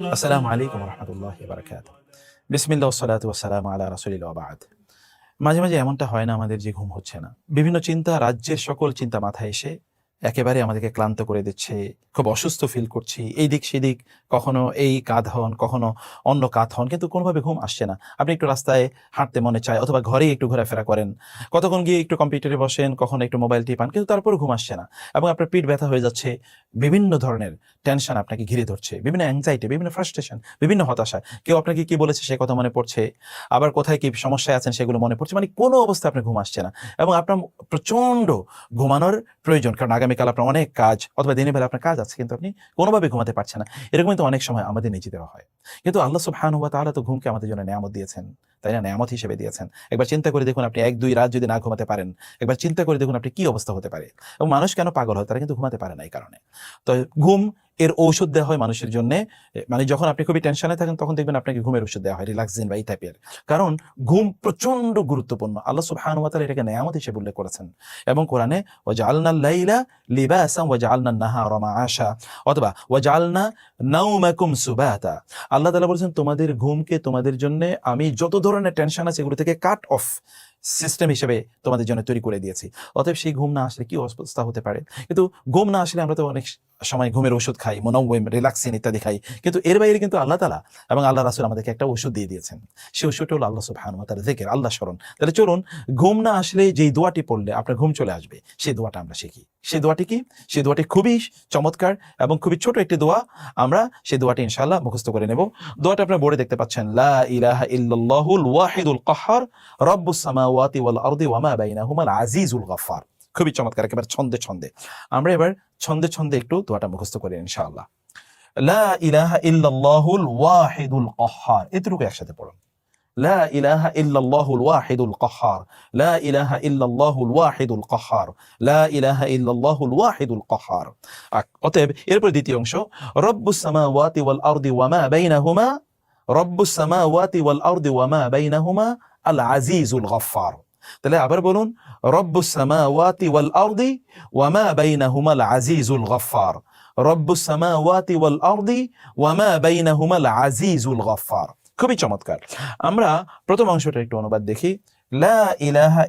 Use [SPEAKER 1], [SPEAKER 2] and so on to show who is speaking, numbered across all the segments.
[SPEAKER 1] আসসালামু আলাইকুম রহমতুল্লাহ বারকাত বিসমিল্লা সালাত ওসালাম আলা রাসুলিল্লা বাদ। মাঝে মাঝে এমনটা হয় না আমাদের যে ঘুম হচ্ছে না। বিভিন্ন চিন্তা, রাজ্যের সকল চিন্তা মাথায় এসে একেবারে আমাদেরকে ক্লান্ত করে দিচ্ছে, খুব অসুস্থ ফিল করছি, এই দিক সেদিক কখনো এই কাঁধ হন, কখনো অন্য কাঁধ হন, কিন্তু কোনোভাবে ঘুম আসছে না। আপনি একটু রাস্তায় হাঁটতে মনে চায় অথবা ঘরেই একটু ঘোরাফেরা করেন। কতক্ষণ গিয়ে একটু কম্পিউটারে বসেন, কখনো একটু মোবাইল টিপান কিন্তু তারপর ঘুম আসছে না এবং আপনার পিঠ ব্যথা হয়ে যাচ্ছে, বিভিন্ন ধরনের টেনশন আপনাকে ঘিরে ধরছে, বিভিন্ন অ্যাংজাইটি বিভিন্ন ফ্রাস্ট্রেশন বিভিন্ন হতাশা। কেউ আপনাকে কি বলেছে সে কথা মনে পড়ছে, আবার কোথায় কি সমস্যায় আছেন সেগুলো মনে পড়ছে মানে কোনো অবস্থায় আপনার ঘুম আসছে না এবং আপনার প্রচণ্ড ঘুমানোর প্রয়োজন, কারণ আগামীকাল আপনার অনেক কাজ, অথবা দিনের বেলা আপনার কাজ আছে, কিন্তু আপনি কোনোভাবে ঘুমাতে পারছেন না। এরকমই তো অনেক সময় আমাদের নিজে দেওয়া হয়। কিন্তু আল্লাহ সুবহানাহু হওয়া তাহলে তো ঘুমকে আমাদের জন্য নিয়ামত দিয়েছেন, তাই না? নিয়ামত হিসেবে দিয়েছেন। একবার চিন্তা করে দেখুন আপনি এক, দুই রাত যদি না ঘুমাতে পারেন, একবার চিন্তা করে দেখুন আপনি কি অবস্থা হতে পারে। এবং মানুষ কেন পাগল হয়? তারা কিন্তু ঘুমাতে পারে না এই কারণে। তো ঘুম এর ঔষধ দেওয়া হয় মানুষের জন্য। মানে যখন আপনি খুবই টেনশনে থাকেন, তখন দেখবেন আপনাকে ঘুমের ওষুধ দেওয়া হয় রিল্যাক্সিন বা এই টাইপের কারণ ঘুম প্রচণ্ড গুরুত্বপূর্ণ। আল্লাহ সুবহানাহু ওয়া এটাকে নেয়ামত হিসেবে উল্লেখ করেছেন। এবং কোরআনে, ওয়াজআলনা লাইলা লিবাসান ওয়াজআলনা নাহারা মাআশা অথবা, ওয়াজআলনা নাওমাকুম সুবাতা আল্লাহ তাআলা বলেছেন, তোমাদের ঘুমকে তোমাদের জন্য আমি যত ধরনের টেনশন আছে, এগুলো থেকে কাট অফ সিস্টেম হিসেবে তোমাদের জন্য তৈরি করে দিয়েছি। অতএব সেই ঘুম না আসলে কি অবস্থা হতে পারে? কিন্তু ঘুম না আসলে আমরা তো অনেক সময় ঘুমের ওষুধ খাই মনোওয়েম রিল্যাক্সিন ইত্যাদি খাই। কিন্তু এর বাইরে কিন্তু আল্লাহ তালা এবং আল্লাহ রাসুল আমাদেরকে একটা ওষুধ দিয়ে দিয়েছেন। সেই ওষুধটা হলো আল্লাহ সুবহান তার জেকের, আল্লাহ স্মরণ। তাহলে চলুন, ঘুম না আসলে যেই দোয়াটি পড়লে আপনার ঘুম চলে আসবে, সেই দোয়াটা আমরা শিখি। সেই দোয়াটি কি? সেই দোয়াটি খুবই চমৎকার এবং খুবই ছোট একটি দোয়া। আমরা সেই দোয়াটি ইনশাল্লাহ মুখস্থ করে নেব। দোয়াটা আপনার বোর্ডে দেখতে পাচ্ছেন, লা ইলাহা ইল্লাল্লাহুল ওয়াহিদুল কাহ্হার রব্বুস সামাওয়াতি ওয়াল আরদি ওয়া মা বাইনাহুমাল আজিজুল গফফার। খুবই চমৎকার, একেবারে ছন্দে ছন্দে। আমরা এবার ছন্দে ছন্দে একটু দোয়াটা মুখস্থ করি ইনশাআল্লাহ। লা ইলাহা ইল্লাল্লাহুল ওয়াহিদুল কহ্হার এতটুকু একসাথে পড়ুন। লা ইলাহা ইল্লাল্লাহুল ওয়াহিদুল কহ্হার লা ইলাহা ইল্লাল্লাহুল ওয়াহিদুল কহ্হার লা ইলাহা ইল্লাল্লাহুল ওয়াহিদুল কহ্হার অতএব এরপর দ্বিতীয় অংশ, রব্বুস সামাওয়াতি ওয়াল আরদি ওয়া মা বাইনাহুমা, রব্বুস সামাওয়াতি ওয়াল আরদি ওয়া মা বাইনাহুমা আল আজিজুল গফফার। তাহলে আবার বলুন, রব্বুস সামাওয়াতি ওয়াল আরদি ওয়া মা বাইনাহুমা আজিজুল গফফার। রব্বুস সামাওয়াতি ওয়াল আরদি ওয়া মা বাইনাহুমা আল আজিজুল গফফার। খুবই চমৎকার। আমরা প্রথম অংশটা একটু অনুবাদ দেখি। লা ইলাহা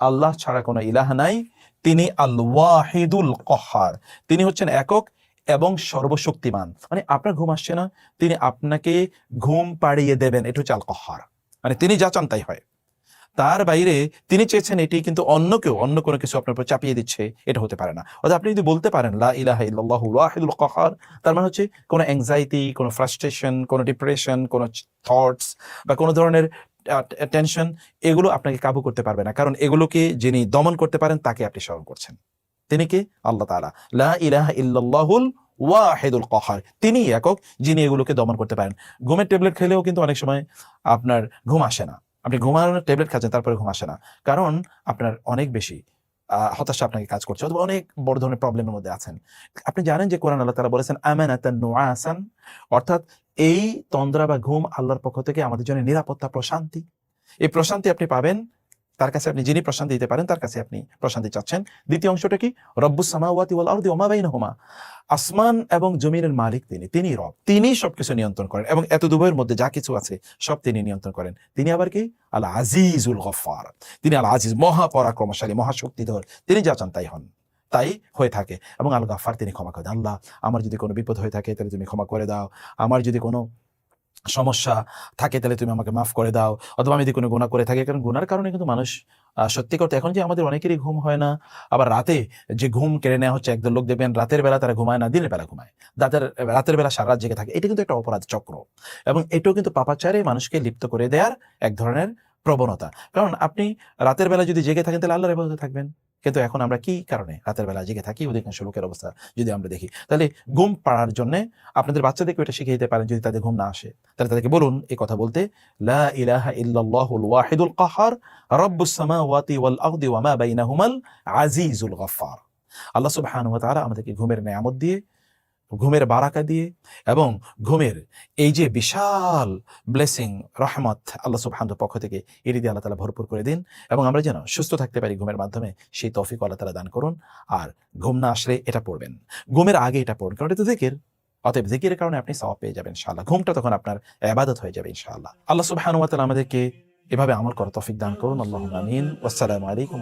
[SPEAKER 1] আল্লাহ ছাড়া কোনো ইলাহ নাই। তিনি আল ওয়াহিদুল কহার। তিনি হচ্ছেন একক এবং সর্বশক্তিমান। মানে আপনার ঘুম আসছে না, তিনি আপনাকে ঘুম পাড়িয়ে দেবেন। এটা হচ্ছে আল কহার মানে তিনি যা চান তাই হয়। তার বাইরে তিনি চেয়েছেন এটি কিন্তু অন্য কেউ, অন্য কোনো কিছু আপনার উপর চাপিয়ে দিচ্ছে, এটা হতে পারে না। অর্থাৎ আপনি যদি বলতে পারেন, লা তার মানে হচ্ছে কোনো অ্যাংজাইটি কোনো ফ্রাস্ট্রেশন কোনো ডিপ্রেশন কোনো থটস বা কোনো ধরনের টেনশন এগুলো আপনাকে কাবু করতে পারবে না। কারণ এগুলোকে যিনি দমন করতে পারেন, তাকে আপনি স্মরণ করছেন। তিনি কে? আল্লাহ তাআলা। লা ইলাহা ইল্লাল্লাহুল ওয়াহিদুল কহার। তিনি একক যিনি এগুলোকে দমন করতে পারেন। ঘুমের ট্যাবলেট খেলেও কিন্তু অনেক সময় আপনার ঘুম আসে না। আপনি ঘুমানোর ট্যাবলেট খাচ্ছেন, তারপরে ঘুম আসে না। কারণ আপনার অনেক বেশি হতাশা আপনাকে কাজ করছে অথবা অনেক বড় ধরনের প্রবলেমের মধ্যে আছেন। আপনি জানেন যে কোরআন আল্লাহ তারা বলেছেন আমেন আমানাতান নোয়াসান অর্থাৎ এই তন্দ্রা বা ঘুম আল্লাহর পক্ষ থেকে আমাদের জন্য নিরাপত্তা, প্রশান্তি। এই প্রশান্তি আপনি পাবেন তার কাছে আপনি যিনি প্রশান্তি দিতে পারেন, তার কাছে আপনি প্রশান্তি চাচ্ছেন। দ্বিতীয় অংশটা কি? রব্বুস সামাওয়াতি ওয়াল আরদি আসমান এবং জমিনের মালিক তিনি তিনি রব। তিনি সবকিছু নিয়ন্ত্রণ করেন এবং এত দুভয়ের মধ্যে যা কিছু আছে, সব তিনি নিয়ন্ত্রণ করেন। তিনি আবার কি? আল আজিজুল গফফার। তিনি আল আজিজ মহাপরাক্রমশালী মহাশক্তিধর তিনি যা চান তাই হন, তাই হয়ে থাকে এবং আল গাফার তিনি ক্ষমা করে আল্লাহ, আমার যদি কোনো বিপদ হয়ে থাকে, তাহলে তুমি ক্ষমা করে দাও। আমার যদি কোনো সমস্যা থাকে, তাহলে তুমি আমাকে মাফ করে দাও। অথবা আমি যদি কোনো গুণা করে থাকি, কারণ গুনার কারণে কিন্তু মানুষ সত্যি করতে, এখন যে আমাদের অনেকেরই ঘুম হয় না, আবার রাতে যে ঘুম কেড়ে নেওয়া হচ্ছে, একদল লোক দেখবেন রাতের বেলা তারা ঘুমায় না, দিনের বেলা ঘুমায়। রাতের রাতের বেলা সারা জেগে থাকে। এটা কিন্তু একটা অপরাধ চক্র। এবং এটাও কিন্তু পাপাচারে মানুষকে লিপ্ত করে দেওয়ার এক ধরনের প্রবণতা। কারণ আপনি রাতের বেলা যদি জেগে থাকেন, তাহলে আল্লাহর ইবাদতে থাকবেন। কিন্তু এখন আমরা কি কারণে রাতের বেলা জেগে থাকি? অধিকাংশ লোকের অবস্থা যদি আমরা দেখি, তাহলে ঘুম পাড়ার জন্য আপনাদের বাচ্চাদেরকে এটা শিখিয়ে দিতে পারেন যদি তাদের ঘুম না আসে। তাহলে তাদেরকে বলুন এই কথা বলতে, লা ওয়াহিদুল আজিজুল আল্লাহ সুবহানাহু আমাদেরকে ঘুমের নিয়ামত দিয়ে ঘুমের বারাকা দিয়ে এবং ঘুমের এই যে বিশাল ব্লেসিং রহমত আল্লাহ সুবহানাহু পক্ষ থেকে এটি দিয়ে আল্লাহ তাআলা ভরপুর করে দিন এবং আমরা যেন সুস্থ থাকতে পারি ঘুমের মাধ্যমে, সেই তৌফিক আল্লাহ তাআলা দান করুন। আর ঘুম না আসলে এটা পড়বেন। ঘুমের আগে এটা পড়ুন কারণ এটা তো দিকের অতএব জিকিরের কারণে আপনি সওয়াব পেয়ে যাবেন ইনশাআল্লাহ। ঘুমটা তখন আপনার ইবাদত হয়ে যাবে ইনশাআল্লাহ। আল্লাহ সুবহানাহু আমাদেরকে এভাবে আমল করার তৌফিক দান করুন। আল্লাহুম্মা আমিন। ওয়াসসালামু আলাইকুম